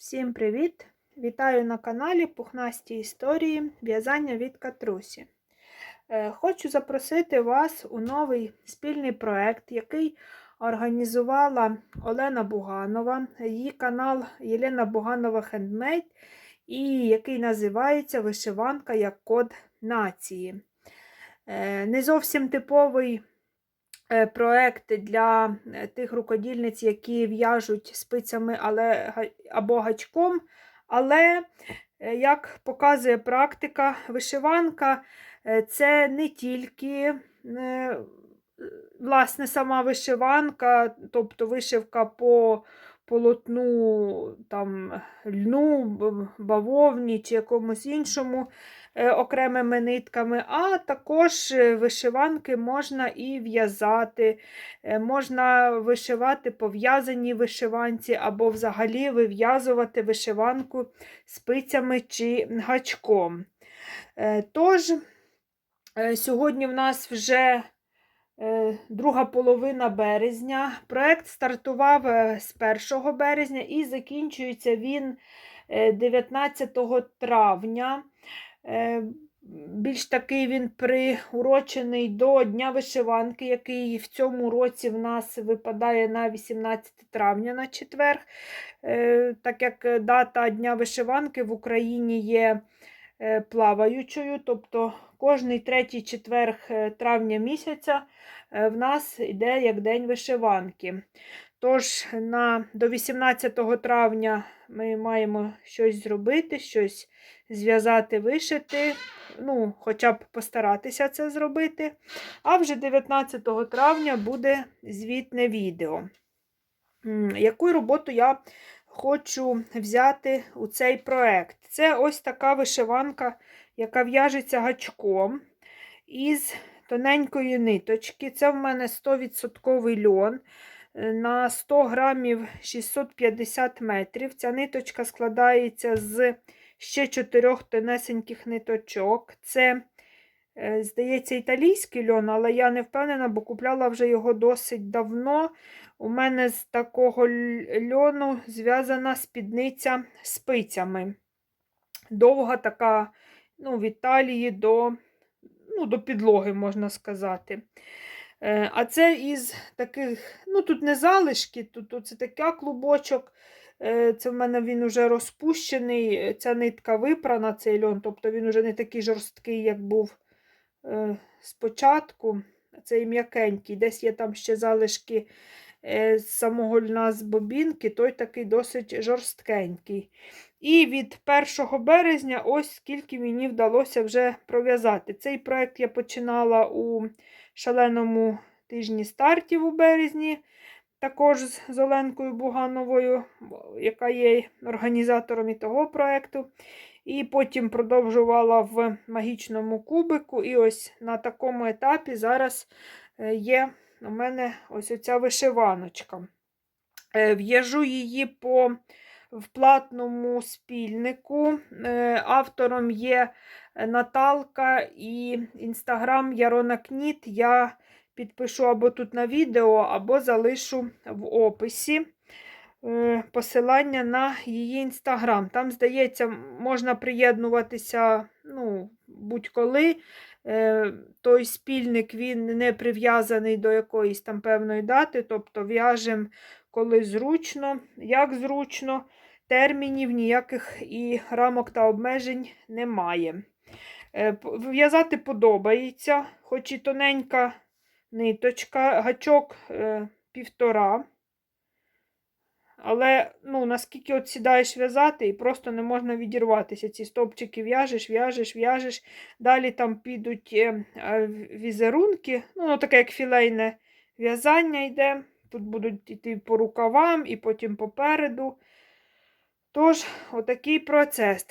Всім привіт! Вітаю на каналі Пухнасті історії в'язання від Катрусі. Е, Хочу запросити вас у новий спільний проект, який організувала Олена Буганова, її канал Єлена Буганова Хендмейд, і який називається Вишиванка як код нації. Е, Не зовсім типовий е, проект для е, тих рукодільниць, які в'яжуть спицями але, або гачком. Але, е, як показує практика, вишиванка це не тільки власне сама вишиванка, тобто вишивка по полотну там, льну, бавовні чи якомусь іншому окремими нитками, а також е, вишиванки можна і в'язати, е, можна вишивати пов'язані вишиванці, або взагалі вив'язувати вишиванку спицями чи гачком. Е, Тож, е, сьогодні в нас вже е, друга половина березня. Проект стартував е, з 1 березня і закінчується він е, 19 травня. Е, Більш такий він приурочений до Дня вишиванки, який в цьому році в нас випадає на 18 травня на четвер. Е, Так як дата Дня вишиванки в Україні є е, плаваючою, тобто кожний третій четверг е, травня місяця в нас йде як День вишиванки. Тож на, до 18 травня ми маємо щось зробити, щось зв'язати, вишити, ну, хоча б постаратися це зробити. А вже 19 травня буде звітне відео. Яку роботу я хочу взяти у цей проект? Це ось така вишиванка, яка в'яжеться гачком із тоненької ниточки. Це в мене 100% льон. Е, На 100 грамів 650 метрів. Ця ниточка складається з ще чотирьох тонесеньких ниточок. Це, е, здається, італійський льон, але я не впевнена, бо купляла вже його досить давно. У мене з такого льону зв'язана спідниця спицями. Довга така, ну, від талії до, ну, до підлоги, можна сказати. Е, А це із таких, ну тут не залишки, тут це такий клубочок. Е, Це в мене він уже розпущений, е, ця нитка випрана, цей льон, тобто він уже не такий жорсткий, як був е, спочатку. Цей м'якенький. Десь є там ще залишки з самого льна з бобінки, той такий досить жорсткенький. І від 1 березня ось скільки мені вдалося вже пров'язати. Цей проект я починала у шаленому тижні стартів у березні, також з Оленкою Бугановою, яка є організатором і того проекту. І потім продовжувала в магічному кубику. І ось на такому етапі зараз е, є у мене ось оця вишиваночка. Е, В'яжу її по в платному спільнику. Е, Автором є Наталка і інстаграм Ярона Кніт. Я підпишу або тут на відео, або залишу в описі е, посилання на її інстаграм. Там, здається, можна приєднуватися ну, будь-коли. Е, Той спільник він не прив'язаний до якоїсь там певної дати, тобто в'яжемо коли зручно, як зручно, термінів ніяких і рамок та обмежень немає. Е, В'язати подобається, хоч і тоненька ниточка, гачок е, півтора. Але ну, наскільки от сідаєш в'язати, і просто не можна відірватися. Ці стовпчики в'яжеш, в'яжеш, в'яжеш. Далі там підуть е, е, візерунки, ну, воно таке як філейне в'язання йде. Тут будуть йти по рукавам і потім попереду. Тож, отакий процес.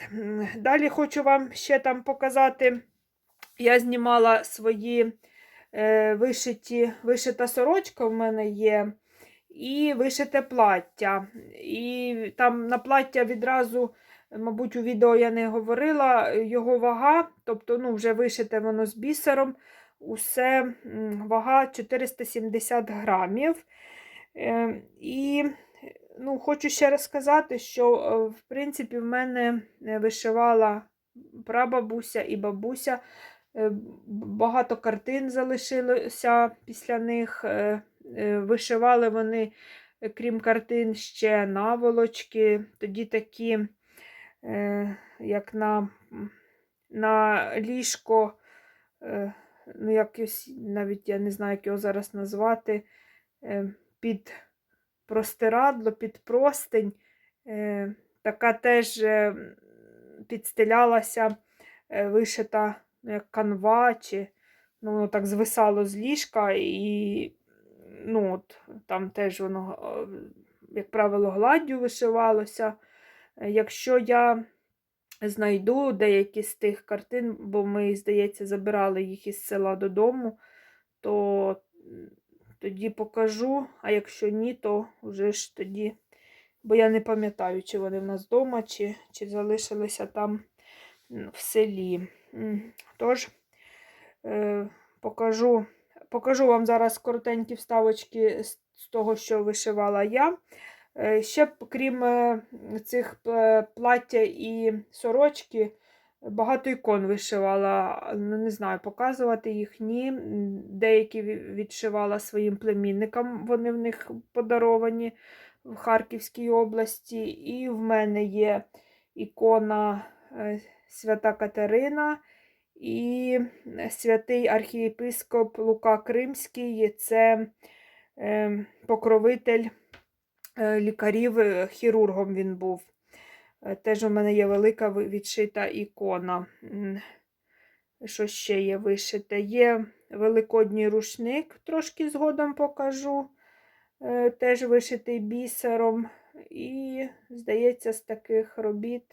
Далі хочу вам ще там показати. Я знімала свої вишиті, вишита сорочка в мене є, і вишите плаття. І там на плаття відразу, мабуть, у відео я не говорила, його вага, тобто ну, вже вишите воно з бісером, усе вага 470 грамів. Е, І ну, хочу ще раз сказати, що, е, в принципі, в мене е, вишивала прабабуся і бабуся. Е, Багато картин залишилося після них. е, е, Вишивали вони, крім картин, ще наволочки. Тоді такі, як на, на ліжко, ну, якось, навіть я не знаю, як його зараз назвати, під простирадло, під простень. Така теж е, вишита як канва, чи ну, воно так звисало з ліжка, і ну, от, там теж воно, е, як правило, гладдю вишивалося. Якщо я знайду деякі з тих картин, бо ми, здається, забирали їх із села додому, то тоді покажу, а якщо ні, то вже ж тоді, бо я не пам'ятаю, чи вони в нас вдома, чи, чи залишилися там в селі. Тож, е, покажу, покажу вам зараз коротенькі вставочки з, того, що вишивала я. Е, Ще, крім е, цих плаття і сорочки, багато ікон вишивала. Ну, не знаю, показувати їх ні. Деякі відшивала своїм племінникам, вони в них подаровані в Харківській області. І в мене є ікона Свята Катерина і святий архієпископ Лука Кримський це е, покровитель е, лікарів, е, хірургом він був. Е, Теж у мене є велика відшита ікона. Що ще є вишите? Є великодній рушник, трошки згодом покажу. е, Теж вишитий бісером. І, здається, з таких робіт,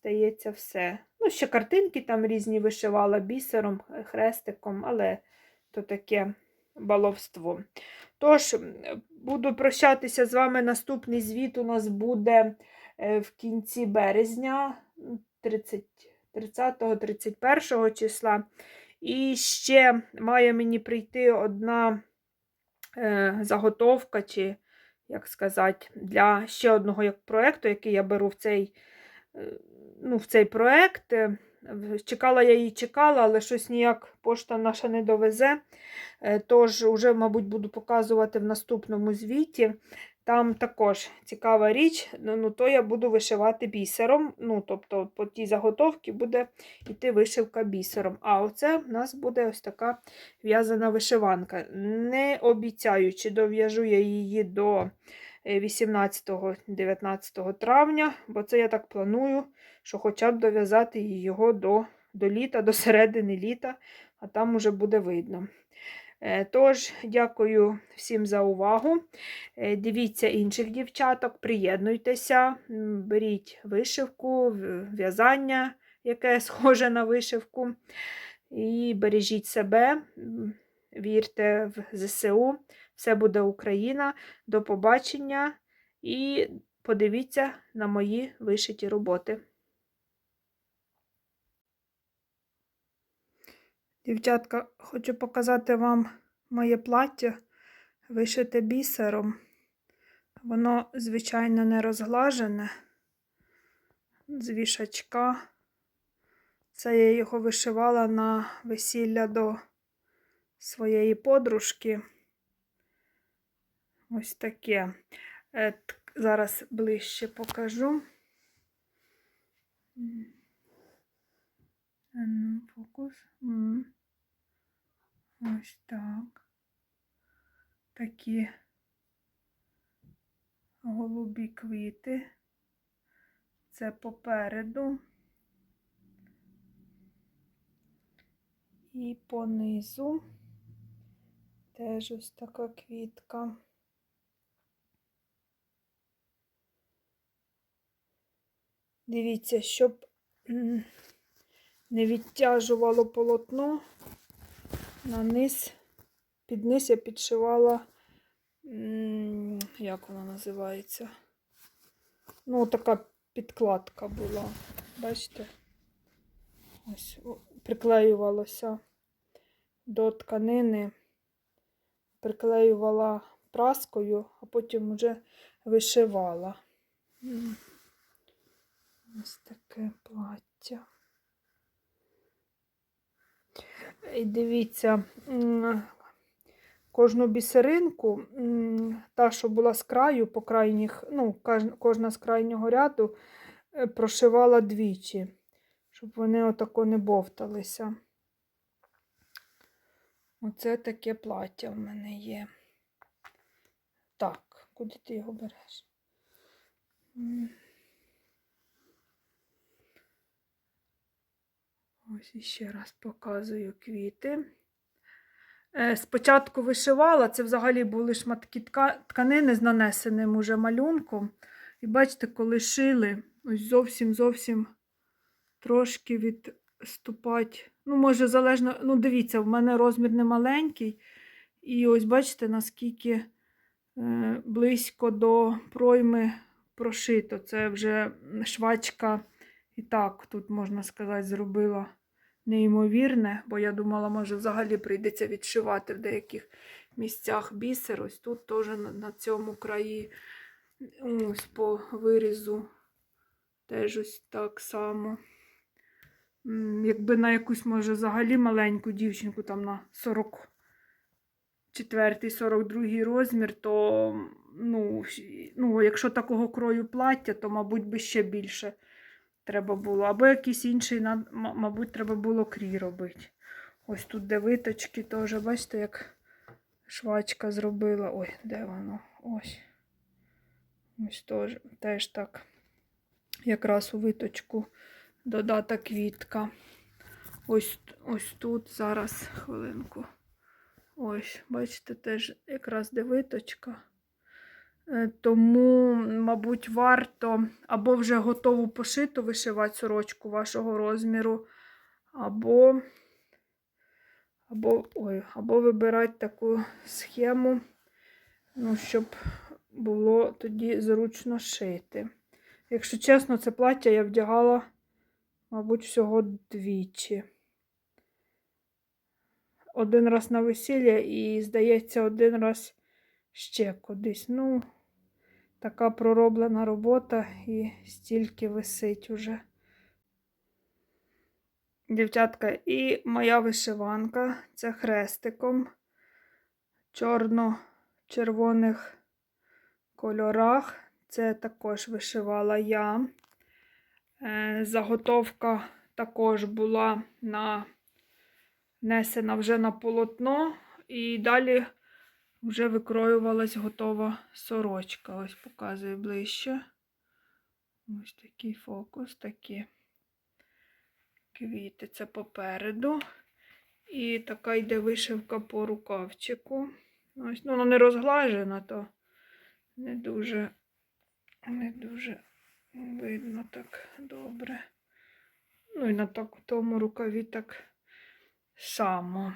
здається, все. Ну, ще картинки там різні вишивала бісером, е, хрестиком, але то таке баловство. Тож, буду прощатися з вами. Наступний звіт у нас буде е, в кінці березня, 30-31 числа. І ще має мені прийти одна е, заготовка, чи, як сказати, для ще одного як проєкту, який я беру в цей, ну, в цей проєкт. Е, Чекала я її чекала, але щось ніяк пошта наша не довезе. Е, Тож, вже, мабуть, буду показувати в наступному звіті. Там також цікава річ, ну, ну, то я буду вишивати бісером. Ну, тобто, по тій заготовці буде йти вишивка бісером. А оце в нас буде ось така в'язана вишиванка. Не обіцяю, чи дов'яжу я її до 18-19 травня, бо це я так планую, що хоча б дов'язати його до, до літа, до середини літа, а там уже буде видно. Е, Тож, дякую всім за увагу. Е, Дивіться інших дівчаток, приєднуйтеся, беріть вишивку, в'язання, яке схоже на вишивку. І бережіть себе, вірте в ЗСУ. Все буде Україна. До побачення і подивіться на мої вишиті роботи. Дівчатка, хочу показати вам моє плаття, вишите бісером. Воно, звичайно, не розглажене з вішачка. Це я його вишивала на весілля до своєї подружки. Ось таке. Е, Зараз ближче покажу. Фокус. Ось так. Такі голубі квіти. Це попереду. І понизу теж ось така квітка. Дивіться, щоб не відтяжувало полотно, на низ, під низ я підшивала, як вона називається? Ну, така підкладка була. Бачите? Ось приклеювалося до тканини, приклеювала праскою, а потім вже вишивала. Ось таке плаття. І дивіться, кожну бісеринку, та, що була з краю, по крайніх, ну, кожна з крайнього ряду е, прошивала двічі, щоб вони отако не бовталися. Оце таке плаття в мене є. Так, куди ти його береш? Ось іще раз показую квіти. Е, Спочатку вишивала, це взагалі були шматки тканини з нанесеним уже малюнком. І бачите, коли шили, ось зовсім зовсім трошки відступать. Ну, може, залежно, ну, дивіться, в мене розмір не маленький. І ось бачите, наскільки е, близько до пройми прошито. Це вже швачка і так, тут, можна сказати, зробила неймовірне, бо я думала, може, взагалі прийдеться відшивати в деяких місцях бісер. Ось тут теж на, цьому краї, ось по вирізу, теж ось так само. Якби на якусь, може, взагалі маленьку дівчинку, там на 44-42 розмір, то ну, ну, якщо такого крою плаття, то, мабуть, би ще більше треба було. Або якийсь інший, мабуть, треба було крій робити. Ось тут де виточки теж, бачите, як швачка зробила. Ой, де воно? Ось. Ось теж, теж так. Якраз у виточку додата квітка. Ось, ось тут зараз хвилинку. Ось, бачите, теж якраз де виточка. Е, Тому, мабуть, варто або вже готову пошиту вишивати сорочку вашого розміру, або, або, ой, або вибирати таку схему, ну, щоб було тоді зручно шити. Якщо чесно, це плаття я вдягала, мабуть, всього двічі. Один раз на весілля і, здається, один раз ще кудись. Ну, така пророблена робота і стільки висить уже. Дівчатка, і моя вишиванка це хрестиком чорно-червоних кольорах. Це також вишивала я. Е, Заготовка також була на несена вже на полотно, і далі вже викроювалась готова сорочка. Ось показую ближче. Ось такий фокус, такі квіти. Це попереду. І така йде вишивка по рукавчику. Ось, ну, вона не розглажена, то не дуже, не дуже видно так добре. Ну і на так, тому рукаві так само.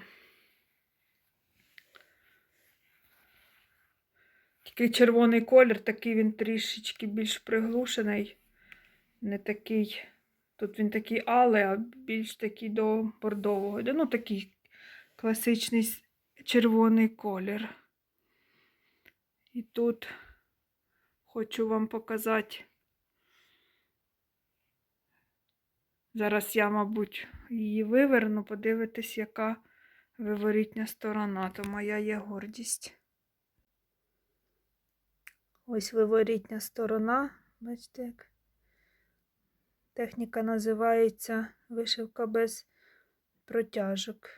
Такий червоний колір, такий він трішечки більш приглушений. Не такий. Тут він такий алий, а більш такий до бордового. Ну, такий класичний червоний колір. І тут хочу вам показати. Зараз я, мабуть, її виверну, подивитись, яка виворітня сторона, то моя є гордість. Ось виворітня сторона, бачите, як техніка називається вишивка без протяжок.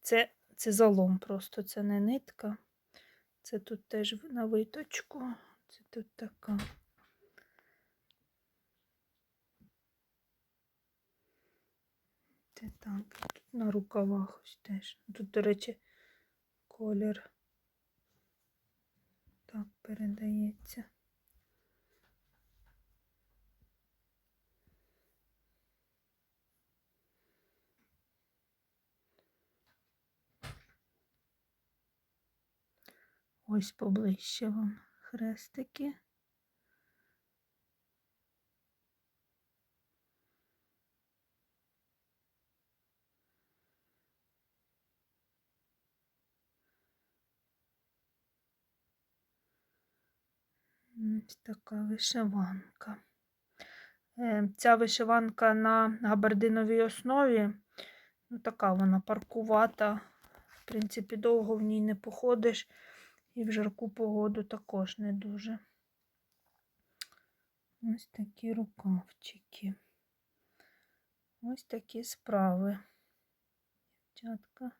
Це, це залом просто, це не нитка. Це тут теж на виточку. Це тут така. Це так, тут на рукавах ось теж. Тут, до речі, колір передається. Ось поближче вам хрестики. Ось така вишиванка. Е, Ця вишиванка на габардиновій основі. Ну, така вона паркувата. В принципі, довго в ній не походиш. І в жарку погоду також не дуже. Ось такі рукавчики. Ось такі справи. Дівчатка.